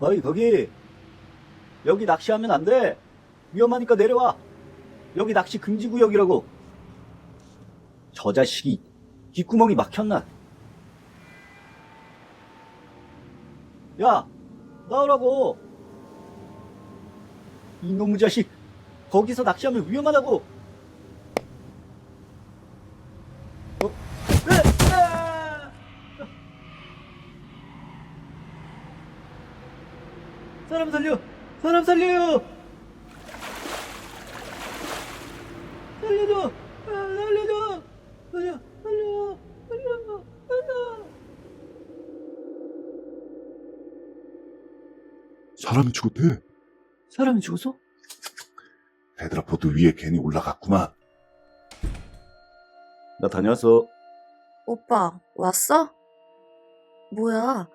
어이 거기 여기 낚시하면 안 돼. 위험하니까 내려와. 여기 낚시 금지 구역이라고. 저 자식이 귓구멍이 막혔나? 야, 나오라고. 이놈의 자식, 거기서 낚시하면 위험하다고. 어? 으, 아! 사람 살려! 사람 살려요! 살려줘! 아, 살려줘! 살려! 살려! 살려! 살려! 사람이 죽었대. 사람이 죽었어? 헤드라포드 위에 괜히 올라갔구만. 나 다녀왔어. 오빠, 왔어? 뭐야,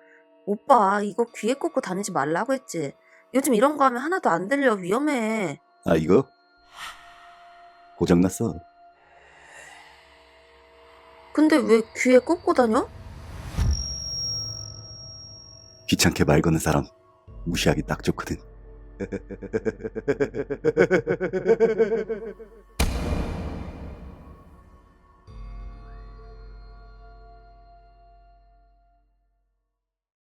오빠, 이거 귀에 꽂고 다니지 말라고 했지. 요즘 이런 거 하면 하나도 안 들려, 위험해. 아, 이거? 고장났어. 근데 왜 귀에 꽂고 다녀? 귀찮게 말 거는 사람 무시하기 딱 좋거든.